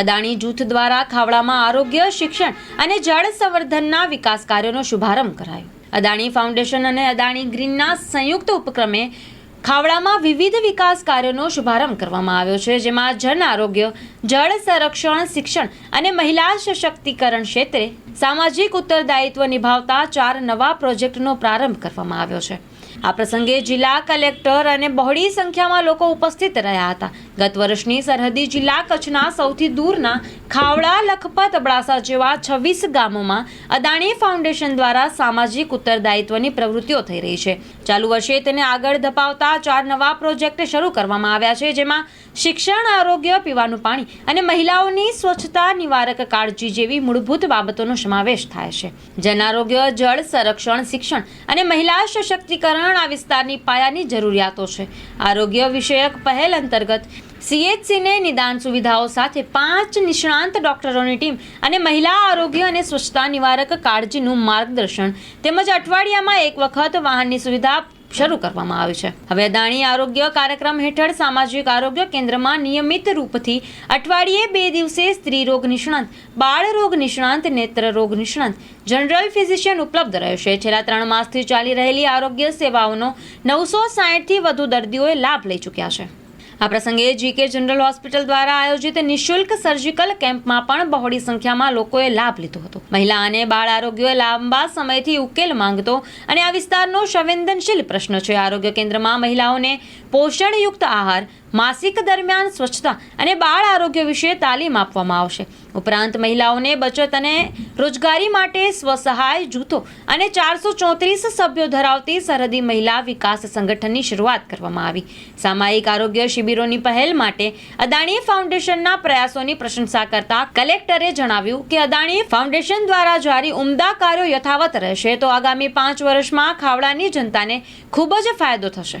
અદાણી જૂથ દ્વારા ખાવડામાં આરોગ્ય, શિક્ષણ અને જળ સંવર્ધનના વિકાસ કાર્યોનો શુભારંભ કરાયો. અદાણી ફાઉન્ડેશન અને અદાણી ગ્રીનના સંયુક્ત ઉપક્રમે ખાવડામાં વિવિધ વિકાસ કાર્યોનો શુભારંભ કરવામાં આવ્યો છે, જેમાં જન આરોગ્ય, જળ સંરક્ષણ, શિક્ષણ અને મહિલા સશક્તિકરણ ક્ષેત્રે સામાજિક ઉત્તરદાયિત્વ નિભાવતા ચાર નવા પ્રોજેક્ટનો પ્રારંભ કરવામાં આવ્યો છે. આ પ્રસંગે જિલ્લા કલેક્ટર અને બહોળી સંખ્યામાં લોકો ઉપસ્થિત રહ્યા હતા. ગત વર્ષની સરહદી જિલ્લા કચ્છના સૌથી દૂરના ખાવડા, લખપત, અબડાસા જેવા છવ્વીસ ગામોમાં અદાણી ફાઉન્ડેશન દ્વારા સામાજિક ઉત્તરદાયિત્વની પ્રવૃત્તિઓ થઈ રહી છે. ચાલુ વર્ષે તેને આગળ ધપાવતા ચાર નવા પ્રોજેક્ટ શરૂ કરવામાં આવ્યા છે, જેમાં શિક્ષણ, આરોગ્ય, પીવાનું પાણી અને મહિલાઓની સ્વચ્છતા નિવારક કાળજી જેવી મૂળભૂત બાબતોનો સમાવેશ થાય છે. જન આરોગ્ય, જળ સંરક્ષણ, શિક્ષણ અને મહિલા સશક્તિકરણ આ વિસ્તારની પાયાની જરૂરિયાતો છે. આરોગ્ય વિષયક પહેલ અંતર્ગત સીએચસીને નિદાન સુવિધાઓ સાથે પાંચ નિષ્ણાંત ડોક્ટરોની ટીમ અને મહિલા આરોગ્ય અને સ્વચ્છતા નિવારક કાળજીનું માર્ગદર્શન તેમજ અઠવાડિયામાં એક વખત વાહનની સુવિધા શરૂ કરવામાં આવી છે. હવે અદાણી આરોગ્ય કાર્યક્રમ હેઠળ સામાજિક આરોગ્ય કેન્દ્રમાં નિયમિત રૂપથી અઠવાડિયે બે દિવસે સ્ત્રી રોગ નિષ્ણાંત, બાળ રોગ નિષ્ણાંત, નેત્ર રોગ નિષ્ણાંત જનરલ ફિઝિશિયન ઉપલબ્ધ રહેશે. છેલ્લા ત્રણ માસથી ચાલી રહેલી આરોગ્ય સેવાઓનો નવસો સાહીઠથી વધુ દર્દીઓએ લાભ લઈ ચૂક્યા છે. આ પ્રસંગે જીકે જનરલ હોસ્પિટલ દ્વારા આયોજિત નિઃશુલ્ક સર્જિકલ કેમ્પમાં પણ બહોળી સંખ્યામાં લોકોએ લાભ લીધો હતો. મહિલા અને બાળ આરોગ્ય લાંબા સમયથી ઉકેલ માંગતો અને આ વિસ્તારનો સંવેદનશીલ પ્રશ્ન છે. આરોગ્ય કેન્દ્રમાં મહિલાઓને પોષણયુક્ત આહાર માસિક દરમિયાન સ્વચ્છતા અને બાળ આરોગ્ય વિશે તાલીમ આપવામાં આવશે. ઉપરાંત મહિલાઓને બચત અને રોજગારી માટે સ્વસહાય જૂથો અને ચારસો ચોત્રીસ સભ્યો ધરાવતી સરહદી મહિલા વિકાસ સંગઠનની શરૂઆત કરવામાં આવી. સામાયિક આરોગ્ય શિબિરોની પહેલ માટે અદાણી ફાઉન્ડેશનના પ્રયાસોની પ્રશંસા કરતા કલેક્ટરે જણાવ્યું કે અદાણી ફાઉન્ડેશન દ્વારા જારી ઉમદા કાર્યો યથાવત રહેશે તો આગામી પાંચ વર્ષમાં ખાવડાની જનતાને ખૂબ જ ફાયદો થશે.